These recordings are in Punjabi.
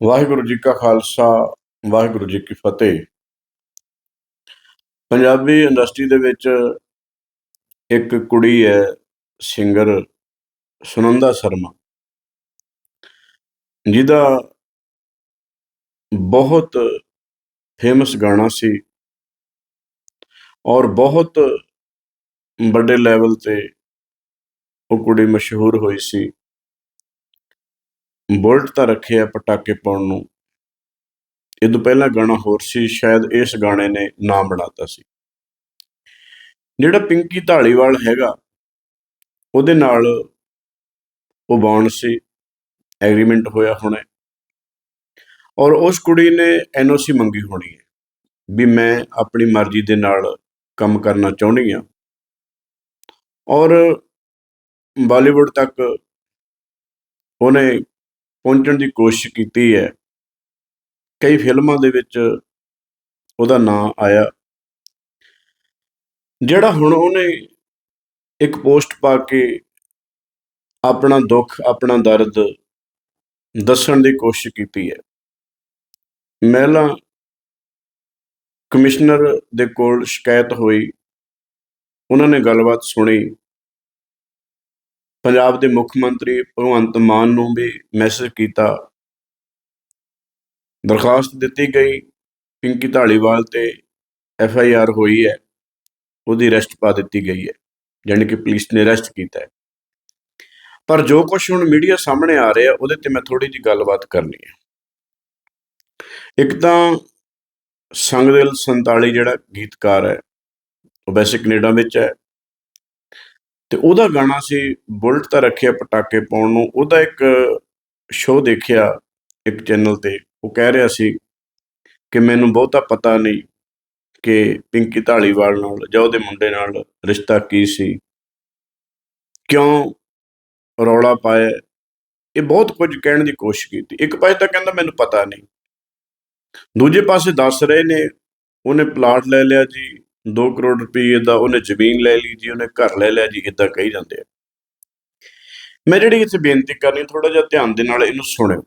ਵਾਹਿਗੁਰੂ ਜੀ ਕਾ ਖਾਲਸਾ, ਵਾਹਿਗੁਰੂ ਜੀ ਕੀ ਫਤਿਹ। ਪੰਜਾਬੀ ਇੰਡਸਟਰੀ ਦੇ ਵਿੱਚ ਇੱਕ ਕੁੜੀ ਹੈ, ਸਿੰਗਰ ਸੁਨੰਦਾ ਸ਼ਰਮਾ, ਜਿਹਦਾ ਬਹੁਤ ਫੇਮਸ ਗਾਣਾ ਸੀ ਔਰ ਬਹੁਤ ਵੱਡੇ ਲੈਵਲ ਤੇ ਉਹ ਕੁੜੀ ਮਸ਼ਹੂਰ ਹੋਈ ਸੀ। ਬੁਲਟ ਤਾਂ ਰੱਖਿਆ ਪਟਾਕੇ ਪਾਉਣ ਨੂੰ। ਇਹ ਤੋਂ ਪਹਿਲਾਂ ਗਾਣਾ ਹੋਰ ਸੀ, ਸ਼ਾਇਦ ਇਸ ਗਾਣੇ ਨੇ ਨਾਮ ਬਣਾਤਾ ਸੀ। ਜਿਹੜਾ ਪਿੰਕੀ ਢਾਲੀਵਾਲ ਹੈਗਾ, ਉਹਦੇ ਨਾਲ ਉਹ ਬੌਂਡ ਸੀ, ਐਗਰੀਮੈਂਟ ਹੋਇਆ ਹੋਣਾ। ਔਰ ਉਸ ਕੁੜੀ ਨੇ ਐਨਓਸੀ ਮੰਗੀ ਹੋਣੀ ਹੈ, ਵੀ ਮੈਂ ਆਪਣੀ ਮਰਜ਼ੀ ਦੇ ਨਾਲ ਕੰਮ ਕਰਨਾ ਚਾਹੁੰਦੀ ਹਾਂ। ਔਰ ਬਾਲੀਵੁੱਡ ਤੱਕ ਉਹਨੇ ਪਹੁੰਚਣ ਦੀ ਕੋਸ਼ਿਸ਼ ਕੀਤੀ ਹੈ। ਕਈ ਫਿਲਮਾਂ ਦੇ ਵਿੱਚ ਉਹਦਾ ਨਾਮ ਆਇਆ। ਜਿਹੜਾ ਹੁਣ ਉਹਨੇ ਇੱਕ ਪੋਸਟ ਪਾ ਕੇ ਆਪਣਾ ਦੁੱਖ, ਆਪਣਾ ਦਰਦ ਦੱਸਣ ਦੀ ਕੋਸ਼ਿਸ਼ ਕੀਤੀ ਹੈ। ਮਹਿਲਾ ਕਮਿਸ਼ਨਰ ਦੇ ਕੋਲ ਸ਼ਿਕਾਇਤ ਹੋਈ। ਉਹਨਾਂ ਨੇ ਗੱਲਬਾਤ ਸੁਣੀ। ਪੰਜਾਬ ਦੇ ਮੁੱਖ ਮੰਤਰੀ ਭਗਵੰਤ ਮਾਨ ਨੂੰ ਵੀ ਮੈਸੇਜ ਕੀਤਾ। ਦਰਖਾਸਤ ਦਿੱਤੀ ਗਈ, ਪਿੰਕੀ ਢਾਲੀਵਾਲ ਤੇ ਐਫ ਆਈ ਆਰ ਹੋਈ ਹੈ, ਉਹਦੀ ਅਰੈਸਟ ਪਾ ਦਿੱਤੀ ਗਈ ਹੈ ਯਾਨੀ ਕਿ ਪੁਲਿਸ ਨੇ ਅਰੈਸਟ ਕੀਤਾ ਹੈ। ਪਰ ਜੋ ਕੁਝ ਹੁਣ ਮੀਡੀਆ ਸਾਹਮਣੇ ਆ ਰਿਹਾ, ਉਹਦੇ ਤੇ ਮੈਂ ਥੋੜੀ ਜਿਹੀ ਗੱਲਬਾਤ ਕਰਨੀ ਹੈ। ਇੱਕ ਤਾਂ ਸੰਗਦਿਲ 47 ਜਿਹੜਾ ਗੀਤਕਾਰ ਹੈ, ਉਹ ਵੈਸੇ ਕੈਨੇਡਾ ਵਿੱਚ ਹੈ ਤੇ ਉਹਦਾ ਗਾਣਾ ਸੀ ਬੁਲਟ ਤਾਂ ਰੱਖਿਆ ਪਟਾਕੇ ਪਾਉਣ ਨੂੰ, ਉਹਦਾ ਇੱਕ ਸ਼ੋਅ ਦੇਖਿਆ ਇੱਕ ਚੈਨਲ ਤੇ, ਉਹ ਕਹਿ ਰਿਹਾ ਸੀ ਕਿ ਮੈਨੂੰ ਬਹੁਤਾ ਪਤਾ ਨਹੀਂ ਕਿ ਪਿੰਕੀ ਢਾਲੀਵਾਲ ਨਾਲ ਜਾਂ ਉਹਦੇ ਮੁੰਡੇ ਨਾਲ ਰਿਸ਼ਤਾ ਕੀ ਸੀ। ਕਿਉਂ ਰੌਲਾ ਪਾਇਆ? ਇਹ ਬਹੁਤ ਕੁਝ ਕਹਿਣ ਦੀ ਕੋਸ਼ਿਸ਼ ਕੀਤੀ। ਇੱਕ ਪਾਸੇ ਤਾਂ ਕਹਿੰਦਾ ਮੈਨੂੰ ਪਤਾ ਨਹੀਂ। ਦੂਜੇ ਪਾਸੇ ਦੱਸ ਰਹੇ ਨੇ, ਉਹਨੇ ਪਲਾਟ ਲੈ ਲਿਆ ਜੀ। 2 ਕਰੋੜ ਰੁਪਏ ਦਾ ਉਹਨੇ ਜ਼ਮੀਨ ਲੈ ਲਈ ਜੀ, ਉਹਨੇ ਘਰ ਲੈ ਲਿਆ ਜੀ, ਇਦਾਂ ਕਹੀ ਜਾਂਦੇ ਆ। ਮੈਂ ਜਿਹੜੀ ਇੱਥੇ ਬੇਨਤੀ ਕਰਨੀ ਥੋੜਾ ਜਿਹਾ ਧਿਆਨ ਦੇ ਨਾਲ ਇਹਨੂੰ ਸੁਣਿਓ।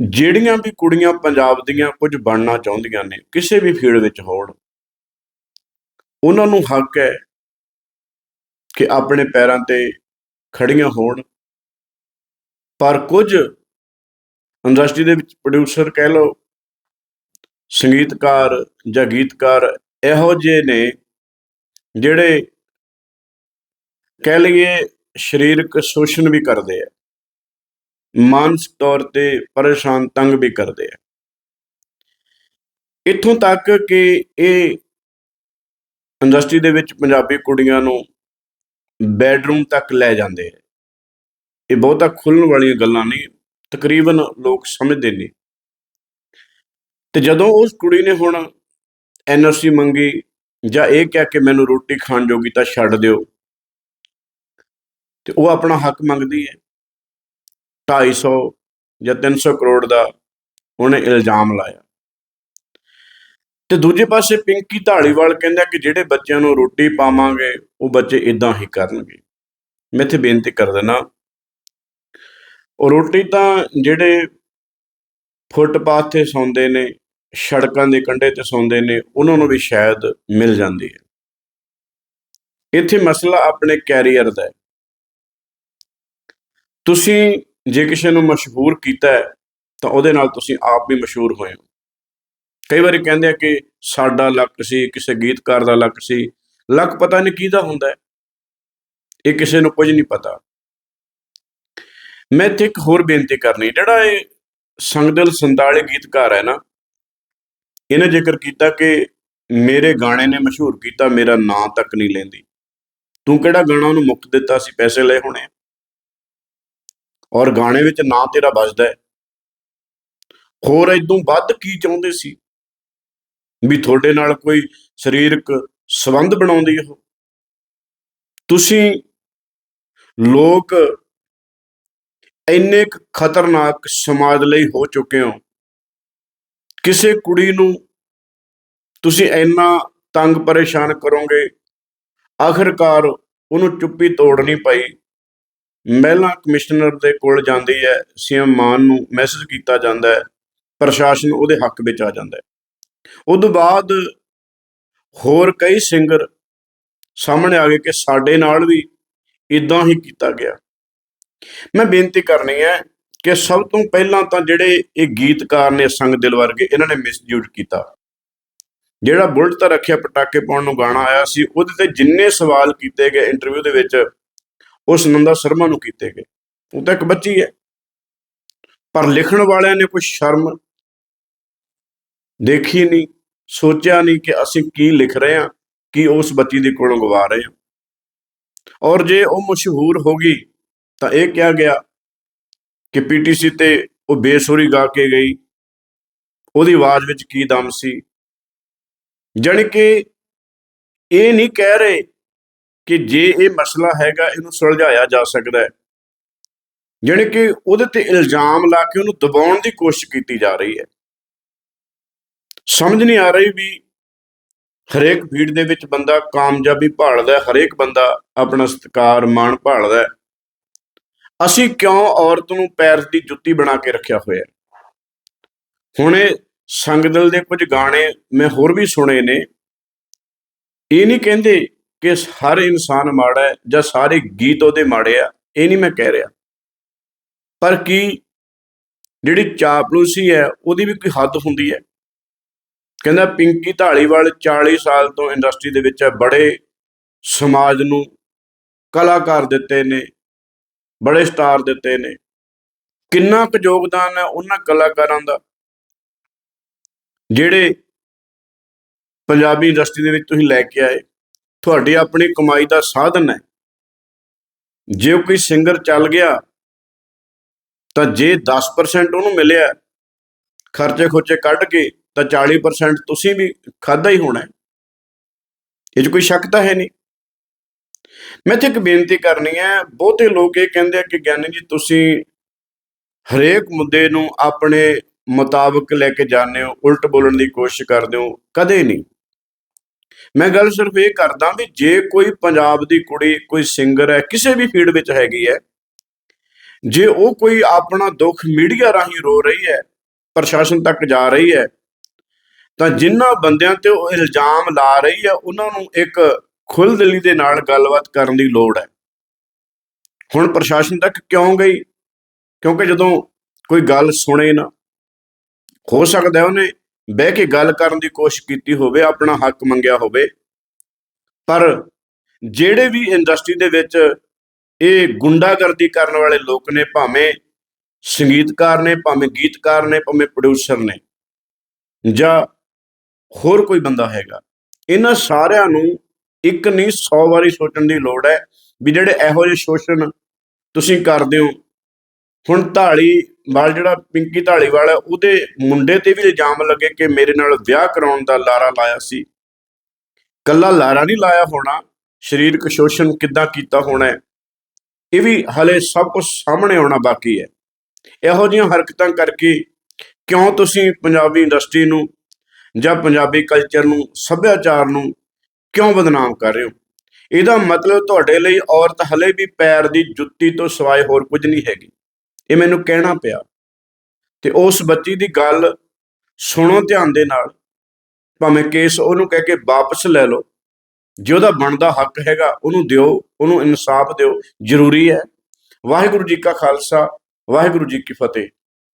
ਜਿਹੜੀਆਂ ਵੀ ਕੁੜੀਆਂ ਪੰਜਾਬ ਦੀਆਂ ਕੁਝ ਬਣਨਾ ਚਾਹੁੰਦੀਆਂ ਨੇ, ਕਿਸੇ ਵੀ ਫੀਲਡ ਵਿੱਚ ਹੋਣ, ਉਹਨਾਂ ਨੂੰ ਹੱਕ ਹੈ ਕਿ ਆਪਣੇ ਪੈਰਾਂ ਤੇ ਖੜੀਆਂ ਹੋਣ। ਪਰ ਕੁਝ ਇੰਡਸਟਰੀ ਦੇ ਵਿੱਚ ਪ੍ਰੋਡਿਊਸਰ ਕਹਿ ਲਓ ਸੰਗੀਤਕਾਰ ਜਾਂ ਗੀਤਕਾਰ ਇਹੋ ਜਿਹੇ ਨੇ ਜਿਹੜੇ ਕਹਿ ਲਈਏ ਸਰੀਰਕ ਸ਼ੋਸ਼ਣ ਵੀ ਕਰਦੇ ਆ, ਮਾਨਸਿਕ ਤੌਰ ਤੇ ਪਰੇਸ਼ਾਨ ਤੰਗ ਵੀ ਕਰਦੇ ਆ। ਇੱਥੋਂ ਤੱਕ ਕਿ ਇਹ ਇੰਡਸਟਰੀ ਦੇ ਵਿੱਚ ਪੰਜਾਬੀ ਕੁੜੀਆਂ ਨੂੰ ਬੈਡਰੂਮ ਤੱਕ ਲੈ ਜਾਂਦੇ ਆ। ਇਹ ਬਹੁਤਾ ਖੁੱਲਣ ਵਾਲੀਆਂ ਗੱਲਾਂ ਨਹੀਂ, ਤਕਰੀਬਨ ਲੋਕ ਸਮਝਦੇ ਨਹੀਂ। ਤੇ ਜਦੋਂ ਉਸ ਕੁੜੀ ਨੇ ਹੁਣ ਐਨਓਸੀ ਮੰਗੀ ਜਾਂ ਇਹ ਕਿਹਾ ਕਿ ਮੈਨੂੰ ਰੋਟੀ ਖਾਣ ਜੋਗੀ ਤਾਂ ਛੱਡ ਦਿਓ, ਤੇ ਉਹ ਆਪਣਾ ਹੱਕ ਮੰਗਦੀ ਹੈ। 250 ਜਾਂ 300 ਕਰੋੜ ਦਾ ਉਹਨੇ ਇਲਜ਼ਾਮ ਲਾਇਆ। ਤੇ ਦੂਜੇ ਪਾਸੇ ਪਿੰਕੀ ਢਾਲੀਵਾਲ ਕਹਿੰਦਾ ਕਿ ਜਿਹੜੇ ਬੱਚਿਆਂ ਨੂੰ ਰੋਟੀ ਪਾਵਾਂਗੇ, ਉਹ ਬੱਚੇ ਇਦਾਂ ਹੀ ਕਰਨਗੇ। ਮੈਂ ਇੱਥੇ ਬੇਨਤੀ ਕਰ ਦਿੰਦਾ, ਉਹ ਰੋਟੀ ਤਾਂ ਜਿਹੜੇ ਫੁੱਟਪਾਥ ਤੇ ਸੌਂਦੇ ਨੇ ਸੜਕਾਂ ਦੇ ਕੰਢੇ ਤੇ ਸੌਂਦੇ ਨੇ, ਉਹਨਾਂ ਨੂੰ ਵੀ ਸ਼ਾਇਦ ਮਿਲ ਜਾਂਦੀ ਹੈ। ਇੱਥੇ ਮਸਲਾ ਆਪਣੇ ਕੈਰੀਅਰ ਦਾ ਹੈ। ਤੁਸੀਂ ਜੇ ਕਿਸੇ ਨੂੰ ਮਸ਼ਹੂਰ ਕੀਤਾ ਹੈ, ਤਾਂ ਉਹਦੇ ਨਾਲ ਤੁਸੀਂ ਆਪ ਵੀ ਮਸ਼ਹੂਰ ਹੋਏ ਹੋ। ਕਈ ਵਾਰੀ ਕਹਿੰਦੇ ਆ ਕਿ ਸਾਡਾ ਲੱਕ ਸੀ, ਕਿਸੇ ਗੀਤਕਾਰ ਦਾ ਲੱਕ ਸੀ, ਲੱਕ ਪਤਾ ਨਹੀਂ ਕਿਹਦਾ ਹੁੰਦਾ ਹੈ। ਇਹ ਕਿਸੇ ਨੂੰ ਕੁਝ ਨਹੀਂ ਪਤਾ। ਮੈਂ ਇੱਥੇ ਇੱਕ ਹੋਰ ਬੇਨਤੀ ਕਰਨੀ, ਜਿਹੜਾ ਇਹ ਸੰਗਦਲ 47 ਗੀਤਕਾਰ ਹੈ ਨਾ ਇਹਨੇ ਜ਼ਿਕਰ ਕੀਤਾ ਕਿ ਮੇਰੇ ਗਾਣੇ ਨੇ ਮਸ਼ਹੂਰ ਕੀਤਾ, ਮੇਰਾ ਨਾਂ ਤੱਕ ਨਹੀਂ ਲੈਂਦੀ। ਤੂੰ ਕਿਹੜਾ ਗਾਣਾ ਉਹਨੂੰ ਮੁੱਕ ਦਿੱਤਾ ਸੀ, ਪੈਸੇ ਲਏ ਹੋਣੇ ਔਰ ਗਾਣੇ ਵਿੱਚ ਨਾਂ ਤੇਰਾ ਵੱਜਦਾ ਹੈ। ਹੋਰ ਇਦੋਂ ਵੱਧ ਕੀ ਚਾਹੁੰਦੇ ਸੀ? ਵੀ ਤੁਹਾਡੇ ਨਾਲ ਕੋਈ ਸਰੀਰਕ ਸੰਬੰਧ ਬਣਾਉਂਦੀ ਉਹ? ਤੁਸੀਂ ਲੋਕ ਇੰਨੇ ਕੁ ਖਤਰਨਾਕ ਸਮਾਜ ਲਈ ਹੋ ਚੁੱਕੇ ਹੋ ਕਿਸੇ ਕੁੜੀ ਨੂੰ ਤੁਸੀਂ ਇੰਨਾ ਤੰਗ ਪਰੇਸ਼ਾਨ ਕਰੋਗੇ, ਆਖਰਕਾਰ ਉਹਨੂੰ ਚੁੱਪੀ ਤੋੜਨੀ ਪਈ। ਮਹਿਲਾ ਕਮਿਸ਼ਨਰ ਦੇ ਕੋਲ ਜਾਂਦੀ ਹੈ, ਸੀਐਮ ਮਾਨ ਨੂੰ ਮੈਸੇਜ ਕੀਤਾ ਜਾਂਦਾ ਹੈ, ਪ੍ਰਸ਼ਾਸਨ ਉਹਦੇ ਹੱਕ ਵਿੱਚ ਆ ਜਾਂਦਾ ਹੈ। ਉਦੋਂ ਬਾਅਦ ਹੋਰ ਕਈ ਸਿੰਗਰ ਸਾਹਮਣੇ ਆ ਗਏ ਕਿ ਸਾਡੇ ਨਾਲ ਵੀ ਇਦਾਂ ਹੀ ਕੀਤਾ ਗਿਆ। ਮੈਂ ਬੇਨਤੀ ਕਰਨੀ ਹੈ ਕਿ ਸਭ ਤੋਂ ਪਹਿਲਾਂ ਤਾਂ ਜਿਹੜੇ ਇਹ ਗੀਤਕਾਰ ਨੇ ਸੰਗ ਦਿਲ ਵਰਗੇ, ਇਹਨਾਂ ਨੇ ਮਿਸਯੂਜ਼ ਕੀਤਾ। ਜਿਹੜਾ ਬੁਲਟ ਤਾਂ ਰੱਖਿਆ ਪਟਾਕੇ ਪਾਉਣ ਨੂੰ ਗਾਣਾ ਆਇਆ ਸੀ, ਉਹਦੇ ਤੇ ਜਿੰਨੇ ਸਵਾਲ ਕੀਤੇ ਗਏ ਇੰਟਰਵਿਊ ਦੇ ਵਿੱਚ ਉਸ ਨੰਦਾ ਸ਼ਰਮਾ ਨੂੰ ਕੀਤੇ ਗਏ। ਉਹ ਤਾਂ ਇੱਕ ਬੱਚੀ ਹੈ। ਪਰ ਲਿਖਣ ਵਾਲਿਆਂ ਨੇ ਕੋਈ ਸ਼ਰਮ ਦੇਖੀ ਨਹੀਂ, ਸੋਚਿਆ ਨਹੀਂ ਕਿ ਅਸੀਂ ਕੀ ਲਿਖ ਰਹੇ ਹਾਂ, ਕੀ ਉਸ ਬੱਚੀ ਦੇ ਕੋਲੋਂ ਗਵਾ ਰਹੇ ਹਾਂ। ਔਰ ਜੇ ਉਹ ਮਸ਼ਹੂਰ ਹੋ ਗਈ, ਤਾਂ ਇਹ ਕਿਹਾ ਗਿਆ ਕਿ ਪੀਟੀਸੀ ਤੇ ਉਹ ਬੇਸੁਰੀ ਗਾ ਕੇ ਗਈ। ਉਹਦੀ ਆਵਾਜ਼ ਵਿੱਚ ਕੀ ਦਮ ਸੀ? ਜਾਣੀ ਕਿ ਇਹ ਨਹੀਂ ਕਹਿ ਰਹੇ ਕਿ ਜੇ ਇਹ ਮਸਲਾ ਹੈਗਾ, ਇਹਨੂੰ ਸੁਲਝਾਇਆ ਜਾ ਸਕਦਾ ਹੈ। ਜਾਣੀ ਕਿ ਉਹਦੇ ਤੇ ਇਲਜ਼ਾਮ ਲਾ ਕੇ ਉਹਨੂੰ ਦਬਾਉਣ ਦੀ ਕੋਸ਼ਿਸ਼ ਕੀਤੀ ਜਾ ਰਹੀ ਹੈ। ਸਮਝ ਨਹੀਂ ਆ ਰਹੀ ਵੀ ਹਰੇਕ ਫੀਲਡ ਦੇ ਵਿੱਚ ਬੰਦਾ ਕਾਮਯਾਬੀ ਭਾਲਦਾ ਹਰੇਕ ਬੰਦਾ ਆਪਣਾ ਸਤਿਕਾਰ, ਮਾਣ ਭਾਲਦਾ ਅਸੀਂ ਕਿਉਂ ਔਰਤ ਨੂੰ ਪੈਰ ਦੀ ਜੁੱਤੀ ਬਣਾ ਕੇ ਰੱਖਿਆ ਹੋਇਆ ਹੁਣੇ ਸੰਗਦਲ ਦੇ ਕੁਝ ਗਾਣੇ ਮੈਂ ਹੋਰ ਵੀ ਸੁਣੇ ਨੇ। ਇਹ ਨਹੀਂ ਕਹਿੰਦੇ ਕਿ ਹਰ ਇਨਸਾਨ ਮਾੜਾ ਹੈ ਜਾਂ ਸਾਰੇ ਗੀਤ ਉਹਦੇ ਮਾੜੇ ਆ, ਇਹ ਨਹੀਂ ਮੈਂ ਕਹਿ ਰਿਹਾ। ਪਰ ਕੀ ਜਿਹੜੀ ਚਾਪਲੂਸੀ ਹੈ, ਉਹਦੀ ਵੀ ਕੋਈ ਹੱਦ ਹੁੰਦੀ ਹੈ? ਕਹਿੰਦਾ ਪਿੰਕੀ ਢਾਲੀਵਾਲ 40 ਸਾਲ ਤੋਂ ਇੰਡਸਟਰੀ ਦੇ ਵਿੱਚ ਹੈ, ਬੜੇ ਸਮਾਜ ਨੂੰ ਕਲਾਕਾਰ ਦਿੱਤੇ ਨੇ ਬੜੇ ਸਟਾਰ ਦਿੱਤੇ ਨੇ। ਕਿੰਨਾ ਕੁ ਯੋਗਦਾਨ ਹੈ ਉਹਨਾਂ ਕਲਾਕਾਰਾਂ ਦਾ, ਜਿਹੜੇ ਪੰਜਾਬੀ ਇੰਡਸਟਰੀ ਦੇ ਵਿੱਚ ਤੁਸੀਂ ਲੈ ਕੇ ਆਏ। ਤੁਹਾਡੀ ਆਪਣੀ ਕਮਾਈ ਦਾ ਸਾਧਨ ਹੈ। ਜੇ ਕੋਈ ਸਿੰਗਰ ਚੱਲ ਗਿਆ, ਤਾਂ ਜੇ 10% ਉਹਨੂੰ ਮਿਲਿਆ, ਖਰਚੇ ਖੋਚੇ ਕੱਢ ਕੇ, ਤਾਂ 40% ਤੁਸੀਂ ਵੀ ਖਾਦਾ ਹੀ ਹੋਣਾ ਇਹ 'ਚ ਕੋਈ ਸ਼ੱਕ ਤਾਂ ਹੈ ਨਹੀਂ। ਮੈਂ ਤੇ ਇੱਕ ਬੇਨਤੀ ਕਰਨੀ ਹੈ, ਬਹੁਤੇ ਲੋਕ ਇਹ ਕਹਿੰਦੇ ਆ ਕਿ ਗਿਆਨੀ ਜੀ ਤੁਸੀਂ ਹਰੇਕ ਮੁੱਦੇ ਨੂੰ ਆਪਣੇ ਮੁਤਾਬਕ ਲੈ ਕੇ ਜਾਂਦੇ ਹੋ, ਉਲਟ ਬੋਲਣ ਦੀ ਕੋਸ਼ਿਸ਼ ਕਰਦੇ ਹੋ, ਕਦੇ ਨਹੀਂ। ਮੈਂ ਗੱਲ ਸਿਰਫ ਇਹ ਕਰਦਾ ਵੀ ਜੇ ਕੋਈ ਪੰਜਾਬ ਦੀ ਕੁੜੀ, ਕੋਈ ਸਿੰਗਰ ਹੈ, ਕਿਸੇ ਵੀ ਫੀਲਡ ਵਿੱਚ ਹੈਗੀ ਹੈ, ਜੇ ਉਹ ਕੋਈ ਆਪਣਾ ਦੁੱਖ ਮੀਡੀਆ ਰਾਹੀਂ ਰੋ ਰਹੀ ਹੈ, ਪ੍ਰਸ਼ਾਸਨ ਤੱਕ ਜਾ ਰਹੀ ਹੈ, ਤਾਂ ਜਿਨ੍ਹਾਂ ਬੰਦਿਆਂ ਤੇ ਉਹ ਇਲਜ਼ਾਮ ਲਾ ਰਹੀ ਹੈ, ਉਹਨਾਂ ਨੂੰ ਇੱਕ ਖੁੱਲ੍ਹਦਿਲੀ ਦੇ ਨਾਲ ਗੱਲਬਾਤ ਕਰਨ ਦੀ ਲੋੜ ਹੈ। ਹੁਣ ਪ੍ਰਸ਼ਾਸਨ ਤੱਕ ਕਿਉਂ ਗਈ? ਕਿਉਂਕਿ ਜਦੋਂ ਕੋਈ ਗੱਲ ਸੁਣੇ ਨਾ, ਹੋ ਸਕਦਾ ਉਹਨੇ ਬਹਿ ਕੇ ਗੱਲ ਕਰਨ ਦੀ ਕੋਸ਼ਿਸ਼ ਕੀਤੀ ਹੋਵੇ, ਆਪਣਾ ਹੱਕ ਮੰਗਿਆ ਹੋਵੇ। ਪਰ ਜਿਹੜੇ ਵੀ ਇੰਡਸਟਰੀ ਦੇ ਵਿੱਚ ਇਹ ਗੁੰਡਾਗਰਦੀ ਕਰਨ ਵਾਲੇ ਲੋਕ ਨੇ, ਭਾਵੇਂ ਸੰਗੀਤਕਾਰ ਨੇ, ਭਾਵੇਂ ਗੀਤਕਾਰ ਨੇ, ਭਾਵੇਂ ਪ੍ਰੋਡਿਊਸਰ ਨੇ ਜਾਂ ਹੋਰ ਕੋਈ ਬੰਦਾ ਹੈਗਾ, ਇਹਨਾਂ ਸਾਰਿਆਂ ਨੂੰ ਇੱਕ ਨਹੀਂ 100 ਵਾਰੀ ਸੋਚਣ ਦੀ ਲੋੜ ਹੈ ਵੀ ਜਿਹੜੇ ਇਹੋ ਜਿਹੇ ਸ਼ੋਸ਼ਣ ਤੁਸੀਂ ਕਰਦੇ ਹੋ, ਹੁਣ ਢਾਲੀ ਵਾਲ ਜਿਹੜਾ ਪਿੰਕੀ ਢਾਲੀ ਹੈ, ਉਹਦੇ ਮੁੰਡੇ ਤੇ ਵੀ ਇਲਜ਼ਾਮ ਲੱਗੇ ਕਿ ਮੇਰੇ ਨਾਲ ਵਿਆਹ ਕਰਾਉਣ ਦਾ ਲਾਰਾ ਲਾਇਆ ਸੀ। ਕੱਲਾ ਲਾਰਾ ਨਹੀਂ ਲਾਇਆ ਹੋਣਾ, ਸਰੀਰਕ ਸ਼ੋਸ਼ਣ ਕਿੱਦਾਂ ਕੀਤਾ ਹੋਣਾ ਇਹ ਵੀ ਹਲੇ ਸਭ ਕੁਝ ਸਾਹਮਣੇ ਆਉਣਾ ਬਾਕੀ ਹੈ। ਇਹੋ ਜਿਹੀਆਂ ਹਰਕਤਾਂ ਕਰਕੇ ਕਿਉਂ ਤੁਸੀਂ ਪੰਜਾਬੀ ਇੰਡਸਟਰੀ ਨੂੰ ਜਾਂ ਪੰਜਾਬੀ ਕਲਚਰ ਨੂੰ, ਸੱਭਿਆਚਾਰ ਨੂੰ ਕਿਉਂ ਬਦਨਾਮ ਕਰ ਰਹੇ ਹੋ? ਇਹਦਾ ਮਤਲਬ ਤੁਹਾਡੇ ਲਈ ਔਰਤ ਹਲੇ ਵੀ ਪੈਰ ਦੀ ਜੁੱਤੀ ਤੋਂ ਸਿਵਾਏ ਹੋਰ ਕੁਝ ਨਹੀਂ ਹੈਗੀ। ਇਹ ਮੈਨੂੰ ਕਹਿਣਾ ਪਿਆ। ਤੇ ਉਸ ਬੱਚੀ ਦੀ ਗੱਲ ਸੁਣੋ ਧਿਆਨ ਦੇ ਨਾਲ। ਭਾਵੇਂ ਕੇਸ ਉਹਨੂੰ ਕਹਿ ਕੇ ਵਾਪਸ ਲੈ ਲਓ। ਜੇ ਉਹਦਾ ਬਣਦਾ ਹੱਕ ਹੈਗਾ, ਉਹਨੂੰ ਦਿਓ, ਉਹਨੂੰ ਇਨਸਾਫ ਦਿਓ, ਜ਼ਰੂਰੀ ਹੈ। ਵਾਹਿਗੁਰੂ ਜੀ ਕਾ ਖਾਲਸਾ, ਵਾਹਿਗੁਰੂ ਜੀ ਕੀ ਫਤਿਹ।